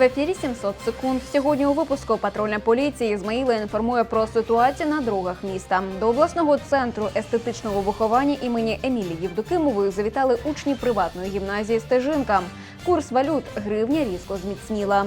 В ефірі 700 секунд. Сьогодні у випуску патрульна поліція Ізмаїла інформує про ситуацію на дорогах міста. До обласного центру естетичного виховання імені Емілії Євдокимової завітали учні приватної гімназії Стежинка. Курс валют гривня різко зміцніла.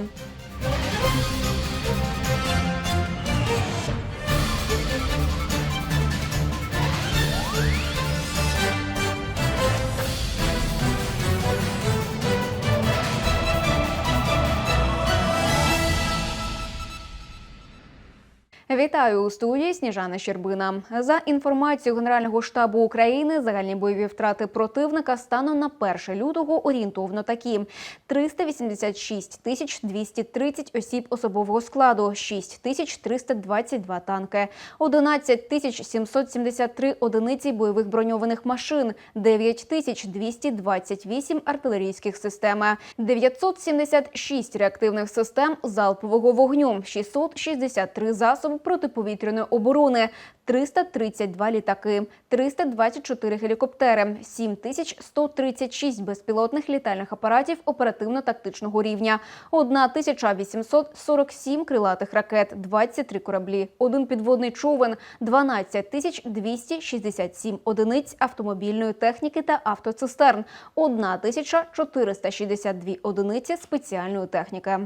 Вітаю у студії Сніжана Щербина. За інформацією Генерального штабу України, загальні бойові втрати противника станом на 1 лютого орієнтовно такі: 386 тисяч 230 осіб особового складу, 6 тисяч 322 танки, 11 тисяч 773 одиниці бойових броньованих машин, 9 тисяч 228 артилерійських систем, 976 реактивних систем залпового вогню, 663 засоби протиповітряної оборони, 332 літаки, 324 гелікоптери, 7136 безпілотних літальних апаратів оперативно-тактичного рівня, 1847 крилатих ракет, 23 кораблі, один підводний човен, 12267 одиниць автомобільної техніки та автоцистерн, 1462 одиниці спеціальної техніки.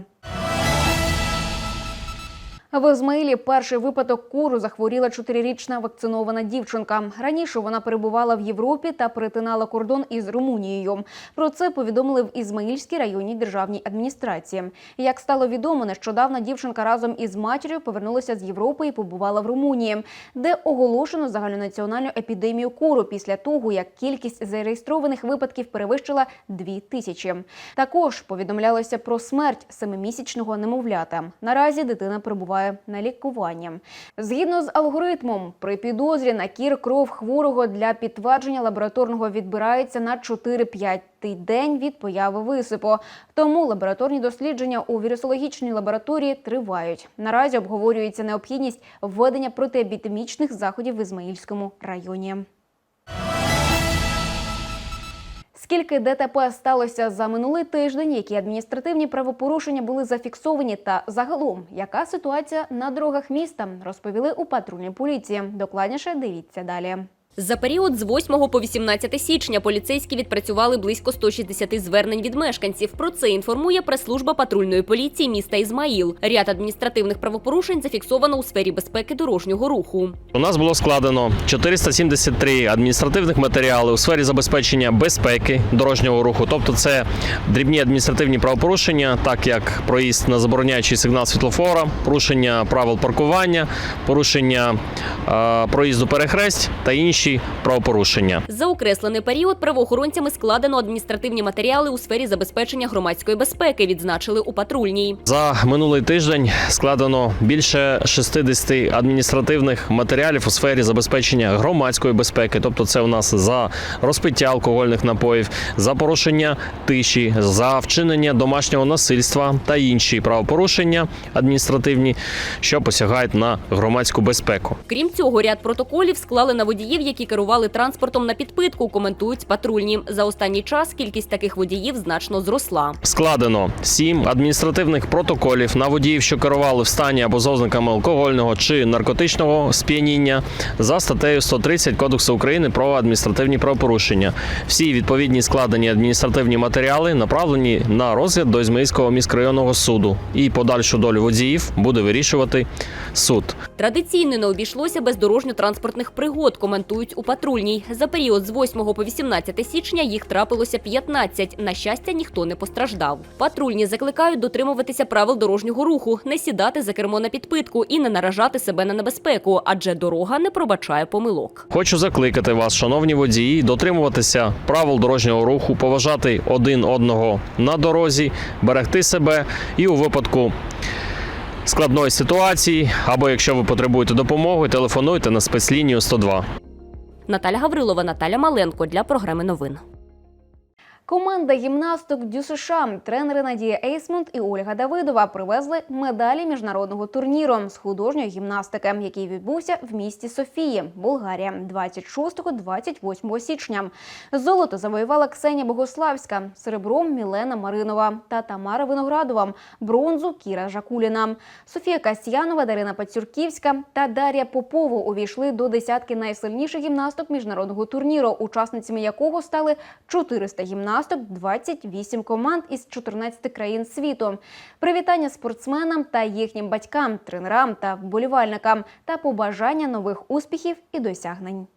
В Ізмаїлі перший випадок куру захворіла чотирирічна вакцинована дівчинка. Раніше вона перебувала в Європі та перетинала кордон із Румунією. Про це повідомили в Ізмаїльській районній державній адміністрації. Як стало відомо, нещодавно дівчинка разом із матір'ю повернулася з Європи і побувала в Румунії, де оголошено загальнонаціональну епідемію куру після того, як кількість зареєстрованих випадків перевищила дві тисячі. Також повідомлялося про смерть семимісячного немовлята. Наразі дитина перебуває на лікуванні. Згідно з алгоритмом, при підозрі на кір кров хворого для підтвердження лабораторного відбирається на 4-5 день від появи висипу. Тому лабораторні дослідження у вірусологічній лабораторії тривають. Наразі обговорюється необхідність введення протиепідемічних заходів в Ізмаїльському районі. Скільки ДТП сталося за минулий тиждень, які адміністративні правопорушення були зафіксовані, та загалом яка ситуація на дорогах міста, розповіли у патрульній поліції. Докладніше дивіться далі. За період з 8 по 18 січня поліцейські відпрацювали близько 160 звернень від мешканців. Про це інформує прес-служба патрульної поліції міста Ізмаїл. Ряд адміністративних правопорушень зафіксовано у сфері безпеки дорожнього руху. У нас було складено 473 адміністративних матеріали у сфері забезпечення безпеки дорожнього руху. Тобто, це дрібні адміністративні правопорушення, так як проїзд на забороняючий сигнал світлофора, порушення правил паркування, порушення е, проїзду перехресть та інші правопорушення. За окреслений період правоохоронцями складено адміністративні матеріали у сфері забезпечення громадської безпеки. Відзначили у патрульній. За минулий тиждень складено більше 60 адміністративних матеріалів у сфері забезпечення громадської безпеки. Тобто, це у нас за розпиття алкогольних напоїв, за порушення тиші, за вчинення домашнього насильства та інші правопорушення адміністративні, що посягають на громадську безпеку. Крім цього, ряд протоколів склали на водіїв, які керували транспортом на підпитку. Коментують патрульні. За останній час кількість таких водіїв значно зросла. Складено сім адміністративних протоколів на водіїв, що керували в стані або з ознаками алкогольного чи наркотичного сп'яніння за статтею 130 Кодексу України про адміністративні правопорушення. Всі відповідні складені адміністративні матеріали направлені на розгляд до Ізмаїльського міськрайонного суду. І подальшу долю водіїв буде вирішувати суд. Традиційно не обійшлося без дорожньо-транспортних пригод, коментують у патрульній. За період з 8 по 18 січня їх трапилося 15. На щастя, ніхто не постраждав. Патрульні закликають дотримуватися правил дорожнього руху, не сідати за кермо на підпитку і не наражати себе на небезпеку, адже дорога не пробачає помилок. Хочу закликати вас, шановні водії, дотримуватися правил дорожнього руху, поважати один одного на дорозі, берегти себе і у випадку складної ситуації, або якщо ви потребуєте допомоги, телефонуйте на спецлінію 102. Наталя Гаврилова, Наталя Маленко для програми новин. Команда гімнасток Дю США, тренери Надія Ейсмонт і Ольга Давидова привезли медалі міжнародного турніру з художньої гімнастики, який відбувся в місті Софії, Болгарія, 26-28 січня. Золото завоювала Ксенія Богославська, серебром Мілена Маринова та Тамара Виноградова, бронзу Кіра Жакуліна. Софія Касьянова, Дарина Пацюрківська та Дар'я Попова увійшли до десятки найсильніших гімнасток міжнародного турніру, учасницями якого стали 400 гімнасток, 28 команд із 14 країн світу. Привітання спортсменам та їхнім батькам, тренерам та вболівальникам та побажання нових успіхів і досягнень.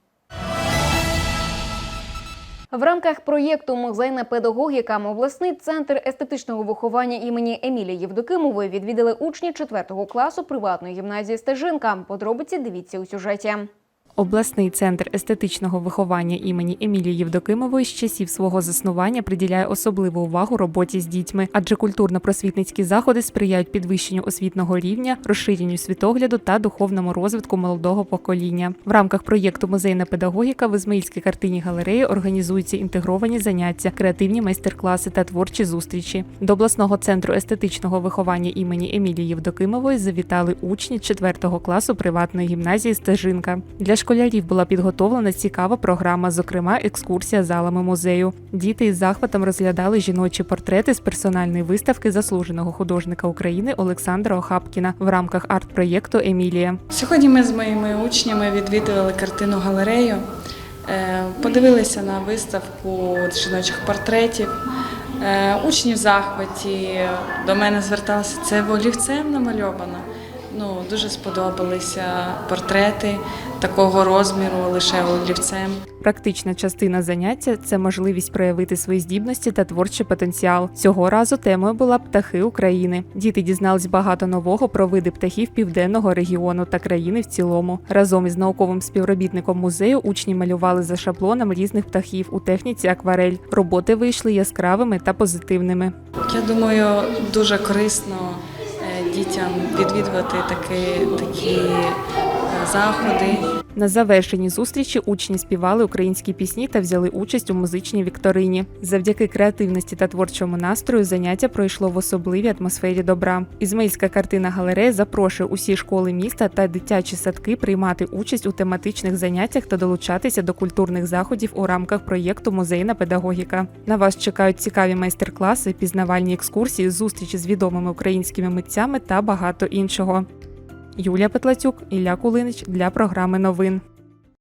В рамках проєкту Музейна педагогіка обласний центр естетичного виховання імені Емілії Євдокимової відвідали учні 4 класу приватної гімназії Стежинка. Подробиці дивіться у сюжеті. Обласний центр естетичного виховання імені Емілії Євдокимової з часів свого заснування приділяє особливу увагу роботі з дітьми, адже культурно-просвітницькі заходи сприяють підвищенню освітного рівня, розширенню світогляду та духовному розвитку молодого покоління. В рамках проєкту Музейна педагогіка в Ізмаїльській картині галереї організуються інтегровані заняття, креативні майстер-класи та творчі зустрічі. До обласного центру естетичного виховання імені Емілії Євдокимової завітали учні 4 класу приватної гімназії Стежинка. Для школярів була підготовлена цікава програма, зокрема екскурсія залами музею. Діти із захватом розглядали жіночі портрети з персональної виставки заслуженого художника України Олександра Охапкіна в рамках арт-проєкту Емілія. Сьогодні ми з моїми учнями відвідували картину галерею, е, подивилися на виставку жіночих портретів. Е, Учні в захваті до мене зверталися. Це олівцем намальовано. Ну, дуже сподобалися портрети такого розміру, лише олівцем. Практична частина заняття це можливість проявити свої здібності та творчий потенціал. Цього разу темою була птахи України. Діти дізнались багато нового про види птахів південного регіону та країни в цілому. Разом із науковим співробітником музею учні малювали за шаблоном різних птахів у техніці акварель. Роботи вийшли яскравими та позитивними. Я думаю, дуже корисно дітям відвідувати такі, такі заходи. На завершенні зустрічі учні співали українські пісні та взяли участь у музичній вікторині. Завдяки креативності та творчому настрою заняття пройшло в особливій атмосфері добра. Ізмаїльська картина галерея запрошує усі школи міста та дитячі садки приймати участь у тематичних заняттях та долучатися до культурних заходів у рамках проєкту Музейна педагогіка. На вас чекають цікаві майстер-класи, пізнавальні екскурсії, зустрічі з відомими українськими митцями та багато іншого. Юлія Петлацюк, Ілля Кулинич для програми новин.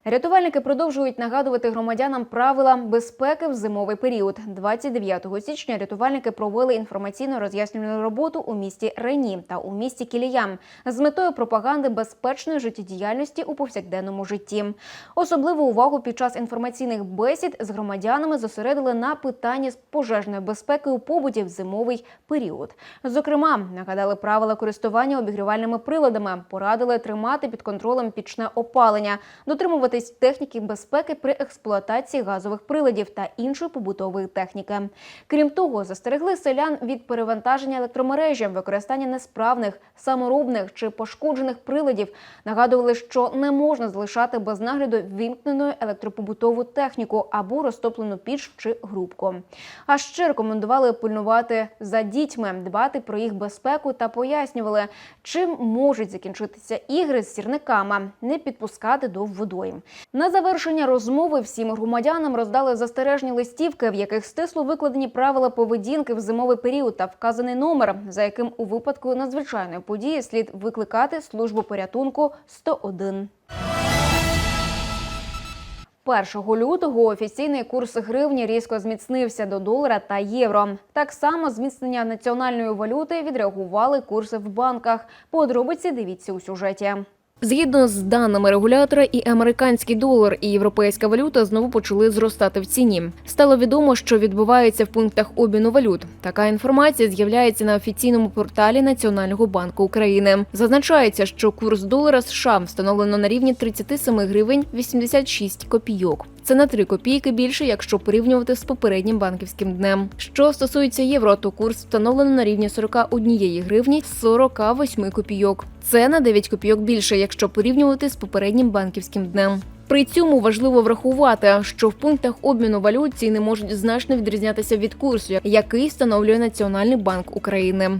Рятувальники продовжують нагадувати громадянам правила безпеки в зимовий період. 29 січня рятувальники провели інформаційно роз'яснювальну роботу у місті Рені та у місті Кіліям з метою пропаганди безпечної життєдіяльності у повсякденному житті. Особливу увагу під час інформаційних бесід з громадянами зосередили на питанні пожежної безпеки у побуті в зимовий період. Зокрема, нагадали правила користування обігрівальними приладами, порадили тримати під контролем пічне опалення, дотримуватись техніки безпеки при експлуатації газових приладів та іншої побутової техніки. Крім того, застерегли селян від перевантаження електромережі, використання несправних, саморобних чи пошкоджених приладів. Нагадували, що не можна залишати без нагляду вімкнену електропобутову техніку або розтоплену піч чи грубку. А ще рекомендували пильнувати за дітьми, дбати про їх безпеку та пояснювали, чим можуть закінчитися ігри з сірниками, не підпускати до водойм. На завершення розмови всім громадянам роздали застережні листівки, в яких стисло викладені правила поведінки в зимовий період та вказаний номер, за яким у випадку надзвичайної події слід викликати службу порятунку 101. 1 лютого офіційний курс гривні різко зміцнився до долара та євро. Так само зміцнення національної валюти відреагували курси в банках. Подробиці дивіться у сюжеті. Згідно з даними регулятора, і американський долар, і європейська валюта знову почали зростати в ціні. Стало відомо, що відбувається в пунктах обміну валют. Така інформація з'являється на офіційному порталі Національного банку України. Зазначається, що курс долара США встановлено на рівні 37 гривень 86 копійок. Це на 3 копійки більше, якщо порівнювати з попереднім банківським днем. Що стосується євро, то курс встановлено на рівні 41 гривні 48 копійок. Це на 9 копійок більше, якщо порівнювати з попереднім банківським днем. При цьому важливо врахувати, що в пунктах обміну валют ціни можуть значно відрізнятися від курсу, який встановлює Національний банк України.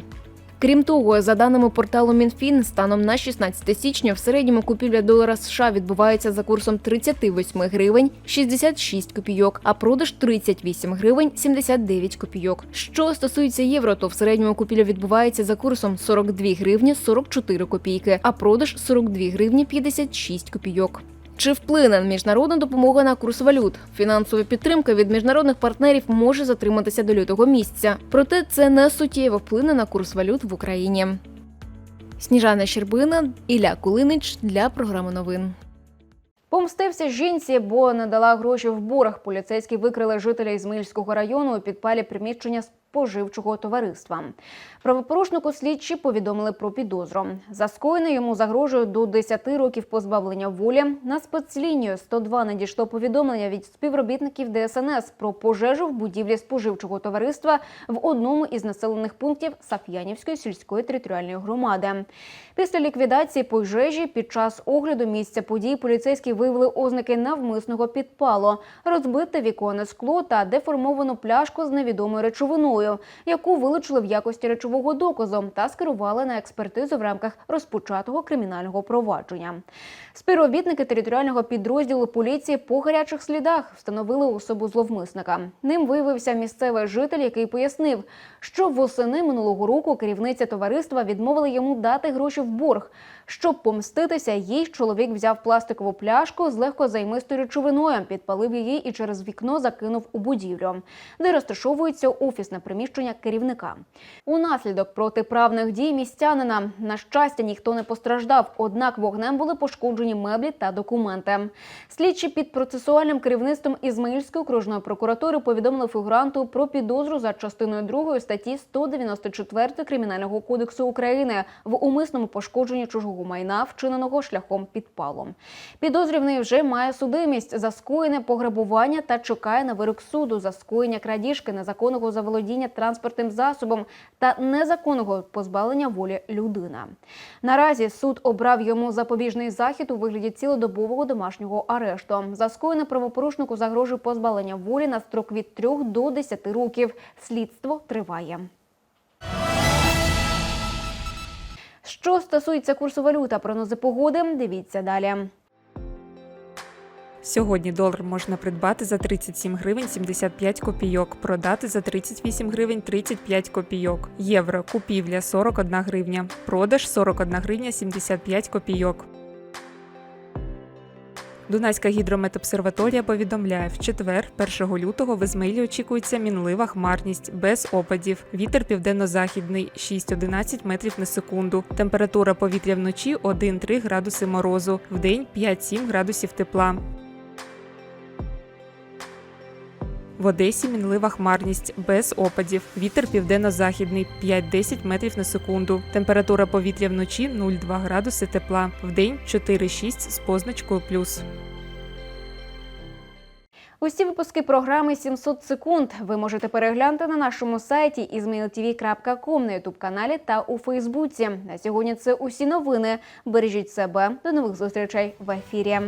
Крім того, за даними порталу Мінфін, станом на 16 січня в середньому купівля долара США відбувається за курсом 38 гривень 66 копійок, а продаж 38 гривень 79 копійок. Що стосується євро, то в середньому купівля відбувається за курсом 42 гривні 44 копійки, а продаж 42 гривні 56 копійок. Чи вплине міжнародна допомога на курс валют? Фінансова підтримка від міжнародних партнерів може затриматися до лютого місяця. Проте це не суттєво вплине на курс валют в Україні. Сніжана Щербина, Ілля Кулинич для програми новин. Помстився жінці, бо не дала гроші в борг. Поліцейські викрили жителя Ізмаїльського району у підпалі приміщення споживчого товариства. Правопорушнику слідчі повідомили про підозру. За скоєне йому загрожує до 10 років позбавлення волі. На спецлінію 102 надійшло повідомлення від співробітників ДСНС про пожежу в будівлі споживчого товариства в одному із населених пунктів Саф'янівської сільської територіальної громади. Після ліквідації пожежі під час огляду місця подій поліцейські виявили ознаки навмисного підпалу, розбите віконне скло та деформовану пляшку з невідомою речовиною, яку вилучили в якості речового доказу та скерували на експертизу в рамках розпочатого кримінального провадження. Співробітники територіального підрозділу поліції по гарячих слідах встановили особу зловмисника. Ним виявився місцевий житель, який пояснив, що восени минулого року керівниця товариства відмовила йому дати гроші в борг. Щоб помститися, їй чоловік взяв пластикову пляшку з легкозаймистою речовиною, підпалив її і через вікно закинув у будівлю, де розташовується офісне приміщення керівника. Унаслідок протиправних дій містянина на щастя ніхто не постраждав, однак вогнем були пошкоджені меблі та документи. Слідчі під процесуальним керівництвом Ізмаїльської окружної прокуратури повідомили фігуранту про підозру за частиною 2 статті 194 Кримінального кодексу України в умисному пошкодженні чужого майна, вчиненого шляхом підпалу. Підозрюваний вже має судимість за скоєне пограбування та чекає на вирок суду за скоєння крадіжки, незаконного заволодіння транспортним засобом та незаконного позбавлення волі людина. Наразі суд обрав йому запобіжний захід у вигляді цілодобового домашнього арешту. За скоєне правопорушнику загрожує позбавлення волі на строк від 3 до 10 років. Слідство триває. Що стосується курсу валюта, прогнози погоди, дивіться далі. Сьогодні долар можна придбати за 37 гривень 75 копійок, продати за 38 гривень 35 копійок. Євро купівля 41 гривня, продаж 41 гривня 75 копійок. Дунайська гідрометобсерваторія повідомляє, в четвер, 1 лютого, в Ізмаїлі очікується мінлива хмарність без опадів. Вітер південно-західний 6-11 метрів на секунду. Температура повітря вночі 1-3 градуси морозу, вдень 5-7 градусів тепла. В Одесі мінлива хмарність без опадів. Вітер південно-західний 5-10 метрів на секунду. Температура повітря вночі 0,2 градуси тепла. Вдень 4-6 з позначкою плюс. Усі випуски програми «700 секунд ви можете переглянути на нашому сайті izmailtv.com, на ютуб-каналі та у Фейсбуці. На сьогодні це усі новини. Бережіть себе. До нових зустрічей в ефірі.